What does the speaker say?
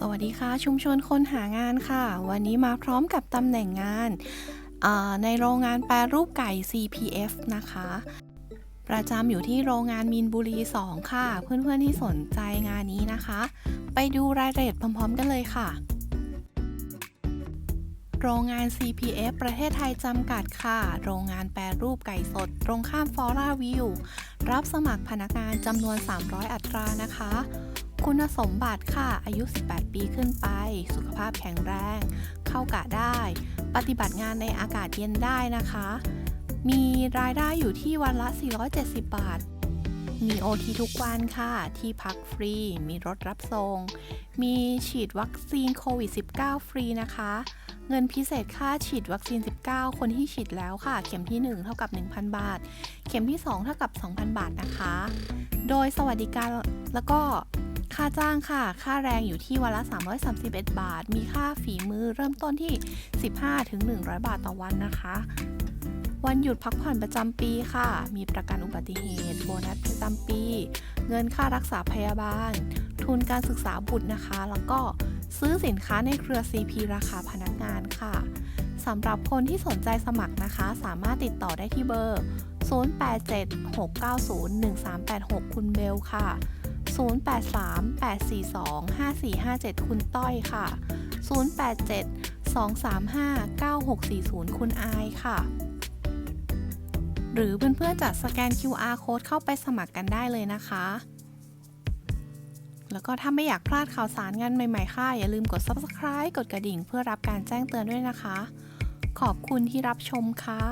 สวัสดีค่ะ ชุมชนคนหางานค่ะ วันนี้มาพร้อมกับตำแหน่งงานในโรงงานแปรรูปไก่ CPF นะคะ ประจำอยู่ที่โรงงานมีนบุรี 2 ค่ะ เพื่อนๆที่สนใจงานนี้นะคะ ไปดูรายละเอียดพร้อม ๆ กันเลยค่ะ โรงงาน CPF ประเทศไทยจำกัดค่ะ โรงงานแปรรูปไก่สด ตรงข้ามฟอร่าวิว รับสมัครพนักงานจำนวน 300 อัตรานะคะ คุณสมบัติค่ะ อายุ 18 ปีขึ้นไป สุขภาพแข็งแรง เข้ากะได้ ปฏิบัติงานในอากาศเย็นได้นะคะ มีรายได้อยู่ที่วันละ 470 บาท มีโอทีทุกวันค่ะ ที่พักฟรี มีรถรับส่ง มีฉีดวัคซีนโควิด -19 ฟรีนะคะ เงินพิเศษค่าฉีดวัคซีน 19 คนที่ฉีดแล้วค่ะ เข็มที่ 1 เท่ากับ 1,000 บาท เข็มที่ 2 เท่ากับ 2,000 บาทนะคะ โดยสวัสดิการแล้วก็ ค่าจ้างค่ะ ค่าแรงอยู่ที่วันละ 331 บาท มีค่าฝีมือเริ่มต้นที่ 15ถึง100 บาทต่อวันนะคะ วันหยุดพักผ่อนประจำปีค่ะ มีประกันอุบัติเหตุโบนัสประจำปี เงินค่ารักษาพยาบาล ทุนการศึกษาบุตรนะคะ แล้วก็ซื้อสินค้าในเครือ CP ราคาพนักงานค่ะสำหรับคนที่สนใจสมัครนะคะ สามารถติดต่อได้ที่เบอร์ 0876901386 คุณเบลค่ะ 0838425457 คุณต้อยค่ะ 0872359640 คุณอายค่ะ หรือเพื่อนๆจะสแกน QR code เข้าไปสมัครกันได้เลยนะคะ แล้วก็ถ้าไม่อยากพลาดข่าวสารงานใหม่ ๆ ค่ะ อย่าลืมกด Subscribe กดกระดิ่งเพื่อรับการแจ้งเตือนด้วยนะคะ ขอบคุณที่รับชมค่ะ